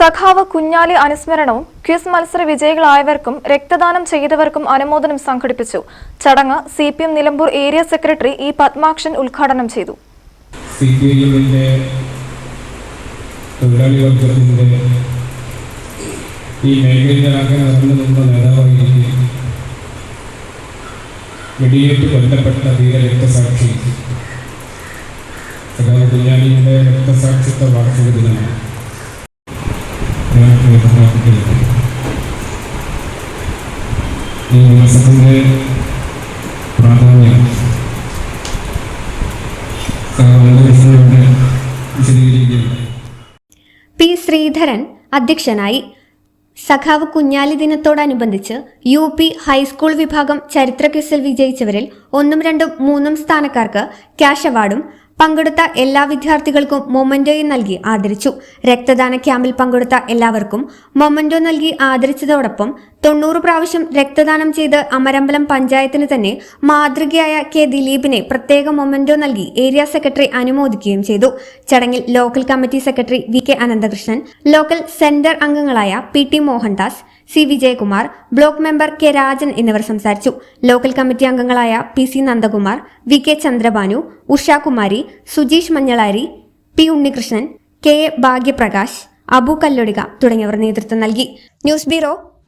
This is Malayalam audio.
സഖാവ് കുഞ്ഞാലി അനുസ്മരണവും ക്വിസ് മത്സര വിജയികളായവർക്കും രക്തദാനം ചെയ്തവർക്കും അനുമോദനം സംഘടിപ്പിച്ചു. ചടങ്ങ് C P M Nilambur area secretary E Padmakshan ഉദ്ഘാടനം ചെയ്തു. ഈ മേഖലയിലാകെ നടന്നു നിന്ന നേതാവായിരിക്കും വെടിയേറ്റ് കൊല്ലപ്പെട്ട ധീര രക്തസാക്ഷി. സഖാവ് കുഞ്ഞാലിയുടെ രക്തസാക്ഷിത്വ വാർഷിക ദിനമാണ്. ഈ പ്രാധാന്യം പി ശ്രീധരൻ അധ്യക്ഷനായി സഖാവ് കുഞ്ഞാലി ദിനത്തോടനുബന്ധിച്ച് യു പി ഹൈസ്കൂൾ വിഭാഗം ചരിത്ര ക്വിസിൽ വിജയിച്ചവരിൽ ഒന്നും രണ്ടും മൂന്നും സ്ഥാനക്കാർക്ക് ക്യാഷ് അവാർഡും പങ്കെടുത്ത എല്ലാ വിദ്യാർത്ഥികൾക്കും മൊമന്റോയും നൽകി ആദരിച്ചു. രക്തദാന ക്യാമ്പിൽ പങ്കെടുത്ത എല്ലാവർക്കും മൊമന്റോ നൽകി ആദരിച്ചതോടൊപ്പം തൊണ്ണൂറ് പ്രാവശ്യം രക്തദാനം ചെയ്ത് അമരമ്പലം പഞ്ചായത്തിന് തന്നെ മാതൃകയായ കെ ദിലീപിനെ പ്രത്യേക മൊമെന്റോ നൽകി ഏരിയ സെക്രട്ടറി അനുമോദിക്കുകയും ചെയ്തു. ചടങ്ങിൽ local committee secretary V K Ananthakrishnan local centre അംഗങ്ങളായ P T Mohandas C Vijayakumar block member K Rajan എന്നിവർ സംസാരിച്ചു. ലോക്കൽ കമ്മിറ്റി അംഗങ്ങളായ P C Nandakumar V K Chandrabhanu Ushakumari Sujeesh Manjalari P Unnikrishnan K A Bhagyaprakash Abu Kallodika തുടങ്ങിയവർ നേതൃത്വം നൽകി. News bureau